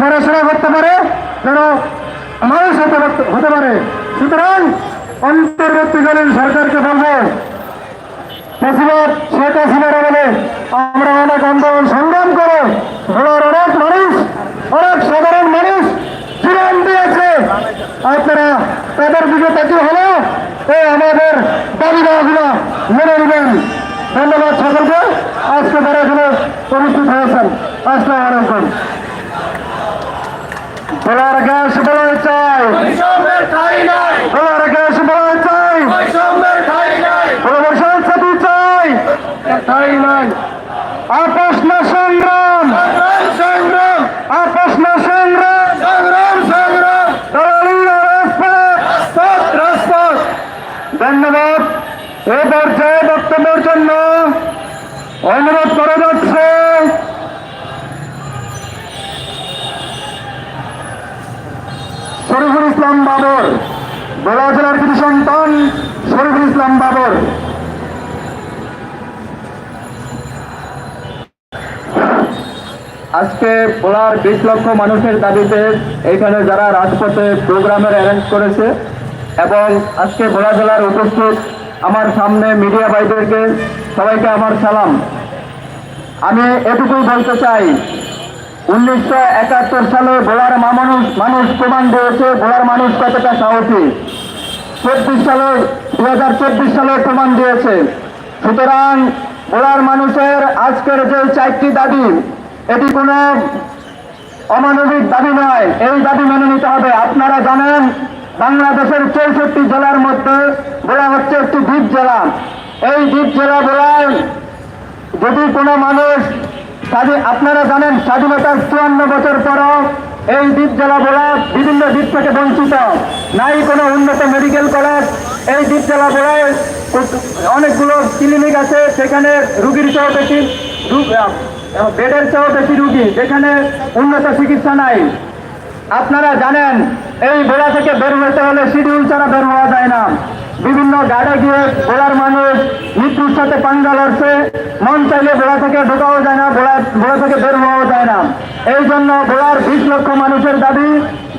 পড়াশোনা করতে পারে যেন মানুষ হতে পারে সুতরাং অন্তর্বর্তীকালীন সরকারকে বলব শেখ হাসিনার আমলে আমরা অনেক আন্দোলন সংগ্রাম করে ঘোড়ার অনেক মানুষ অনেক সাধারণ মানুষ জীবন দিয়েছে আপনারা তাদের দিকে তাকিয়ে হলেও এই আমাদের দাবি দাওয়াগুলো মেনে নেবেন ধন্যবাদ সকলকে। আজকে তারা এখানে উপস্থিত হয়েছেন। আসসালাম আলাইকুম বলার গ্যাস বলা চাই বলার গ্যাস বলা চাই প্রমোশন সাথী চাই তাই নাই। আপোষ না সংগ্রাম সংগ্রাম সংগ্রাম আপোষ না সংগ্রাম সংগ্রাম সংগ্রাম দালালি না রাজপথ। রাজপথ রাজপথ ধন্যবাদ এ পর্যায়ে বক্তব্যের জন্য অনুরোধ করা যাচ্ছে শরীফুল ইসলাম বাবর বেলা জেলার কৃতি সন্তান শরীফুল ইসলাম বাবর আজকে ভোলার বিশ লক্ষ মানুষের দাবিতে এইখানে যারা রাজপথে প্রোগ্রামের অ্যারেঞ্জ করেছে এবং আজকে ভোলা জেলার উপস্থিত আমার সামনে মিডিয়া ভাইদেরকে সবাইকে আমার সালাম। আমি এটুকুই বলতে চাই, উনিশশো একাত্তর সালে ভোলার মানুষ মানুষ প্রমাণ দিয়েছে ভোলার মানুষ কতটা সাহসী। চব্বিশ সালে দু হাজার চব্বিশ সালে প্রমাণ দিয়েছে। সুতরাং ভোলার মানুষের আজকের যে চারটি দাবি এটি কোনো অমানবিক দাবি নয়। এই দাবি মেনে নিতে হবে। আপনারা জানেন, বাংলাদেশের চৌষট্টি জেলার মধ্যে ভোলা হচ্ছে একটি দ্বীপ জেলা। এই দ্বীপ জেলা ভোলায় যদি কোনো মানুষ আপনারা জানেন, স্বাধীনতার চুয়ান্ন বছর পরও এই দ্বীপ জেলা বলা বিভিন্ন দ্বীপ থেকে বঞ্চিত। নাই কোনো উন্নত মেডিকেল কলেজ। এই দ্বীপ জেলা বলায় অনেকগুলো ক্লিনিক আছে, সেখানে রুগীর চেয়েও বেডের চেয়েও বেশি রুগী যেখানে উন্নত চিকিৎসা নাই। আপনারা জানেন, এই বেড়া থেকে বের হতে হলে শিডিউল ছাড়া বের হওয়া যায় না। বিভিন্ন গাড়ে গিয়ে ভোলার মানুষ মৃত্যুর সাথে পাঙ্গা লড়ছে। মন চাইলে ভোলা থেকে ঢোকাও যায় না, ভোলা ভোলা থেকে বের হওয়াও যায় না। এই জন্য ভোলার বিশ লক্ষ মানুষের দাবি,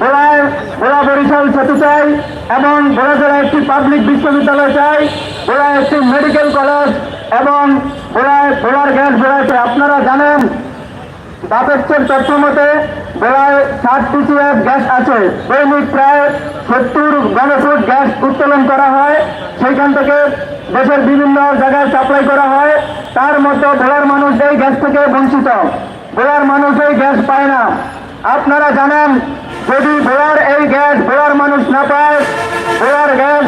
ভোলায়, ভোলা বরিশাল সেতু চাই এবং ভোলা জেলায় একটি পাবলিক বিশ্ববিদ্যালয় চাই, ভোলায় একটি মেডিকেল কলেজ এবং ভোলায় ভোলার গ্যাস ভোলায় আপনারা জানেন বাপেক্ষের তথ্য মতে বেলায় ষাট পিসিএফ গ্যাস আছে। দৈনিক প্রায় সত্তর ঘনফুট গ্যাস উত্তোলন করা হয়। সেইখান থেকে দেশের বিভিন্ন জায়গায় সাপ্লাই করা হয়। তার মধ্যে ভোলার মানুষ এই গ্যাস থেকে বঞ্চিত। ভোলার মানুষ এই গ্যাস পায় না। আপনারা জানেন, যদি ভোলার এই গ্যাস ভোলার মানুষ না পায় ভোলার গ্যাস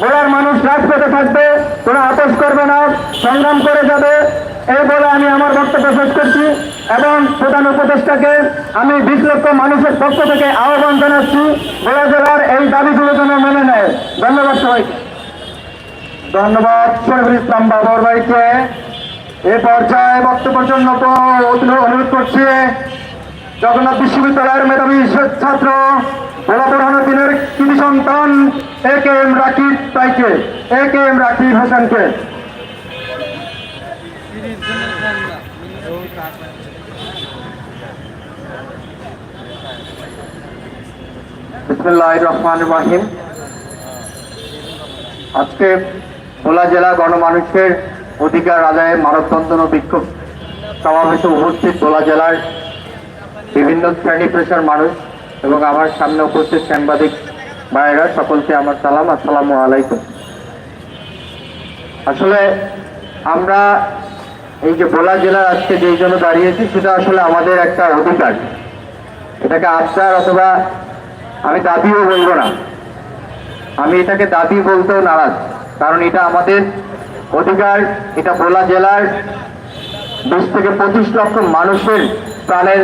ভোলার মানুষ রাজপথে থাকবে, কোনো আপোষ করবে না, সংগ্রাম করে যাবে, এই বলে আমি আমার বক্তব্য শেষ করছি এবং প্রধান উপদেষ্টাকে আমি বিশ লক্ষ মানুষের পক্ষ থেকে আহ্বান জানাচ্ছি ভোলা জেলার এই দাবিগুলো যেন মেনে নেয়। ধন্যবাদ সবাইকে। ধন্যবাদ শরীফুল ইসলাম বাবর ভাইকে। এ পর্যায়ে বক্তব্যের জন্য অনুরোধ করছি, জগন্নাথ বিশ্ববিদ্যালয়ের মেধাবী ছাত্র দিনের সন্তান, এ কে এম রাকিব তাইকে A K M Rakib Rahman Rahim. আজকে ভোলা জেলা গণমানুষের অধিকার আদায়ে মানববন্ধন ও বিক্ষোভ সমাবেশে উপস্থিত ভোলা জেলার বিভিন্ন শ্রেণি পেশার মানুষ এবং আমার সামনে উপস্থিত সাংবাদিক ভাইয়েরা, সকলকে আমার সালাম, আসসালামু আলাইকুম। আসলে আমরা এই যে ভোলা জেলার আজকে যেই জন্য দাঁড়িয়েছি, সেটা আসলে আমাদের একটা অধিকার। এটাকে আবদার অথবা আমি দাবিও বলব না। আমি এটাকে দাবি বলতেও নারাজ, কারণ এটা আমাদের অধিকার, এটা ভোলা জেলার বিশ থেকে পঁচিশ লক্ষ মানুষের প্রাণের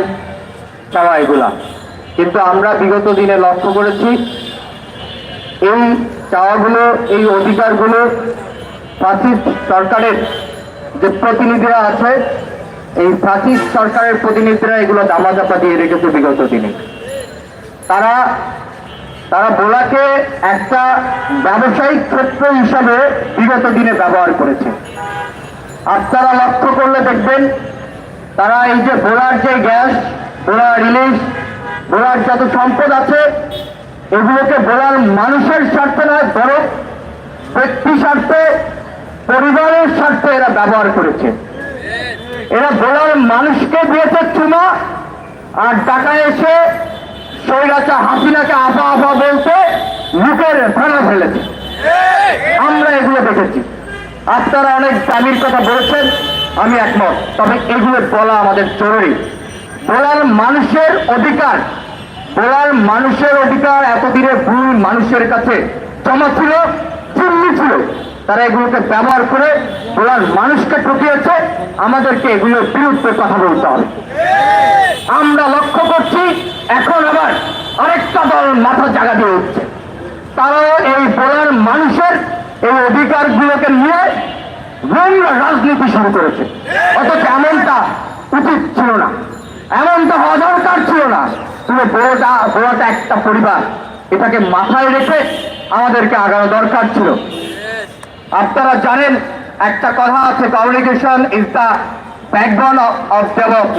চাওয়া এগুলা। কিন্তু আমরা বিগত দিনে লক্ষ্য করেছি, এই চাওয়াগুলো, এই অধিকারগুলো ফাসিস্ট সরকারের যে প্রতিনিধিরা আছে, এই ফাসিস্ট সরকারের প্রতিনিধিরা এগুলো দামাচাপা দিয়ে রেখেছে বিগত দিনে। তারা তারা ভোলাকে একটা ব্যবসায়িক ক্ষেত্র হিসাবে বিগত দিনে ব্যবহার করেছে। আপনারা লক্ষ্য করলে দেখবেন, তারা এই যে বোলার যে গ্যাস ভোলা রিলিজ ভোলার যত সম্পদ আছে, এগুলোকে ভোলার মানুষের স্বার্থে নয়, বরং ব্যক্তি স্বার্থে, পরিবারের স্বার্থে এরা ব্যবহার করেছে। এরা ভোলার মানুষকে দিয়েছে চুমা, আর টাকা এসে সৈরাচা হাসিনাকে আপা আপা বলতে মুখের ভাঙা ফেলেছে। আমরা এগুলো দেখেছি। আপনারা অনেক দামির কথা বলেছেন, আমি একমত। তবে এগুলো বলা আমাদের জরুরি। বলার মানুষের অধিকার, বলার মানুষের অধিকার এতদিনে ভুল মানুষের কাছে জমা ছিল চিল্লি ছিল। তারা এগুলোকে ব্যবহার করে বলার মানুষকে ঠকিয়েছে। আমাদেরকে এগুলোর বিরুদ্ধে কথা বলতে হবে। আমরা লক্ষ্য করছি, এখন আবার আরেকটা দল মাথা জায়গা দিয়ে উঠছে। তারাও এই বলার মানুষের এই অধিকারগুলোকে নিয়ে নোংরা রাজনীতি শুরু করেছে। অথচ এমনটা উচিত ছিল না। এমনটা হওয়া দরকার ছিল না। তুমি বড়টা বড়টা একটা পরিবার, এটাকে মাথায় রেখে আমাদেরকে আগানো দরকার ছিল। আপনারা জানেন, একটা কথা আছে communication is the background of development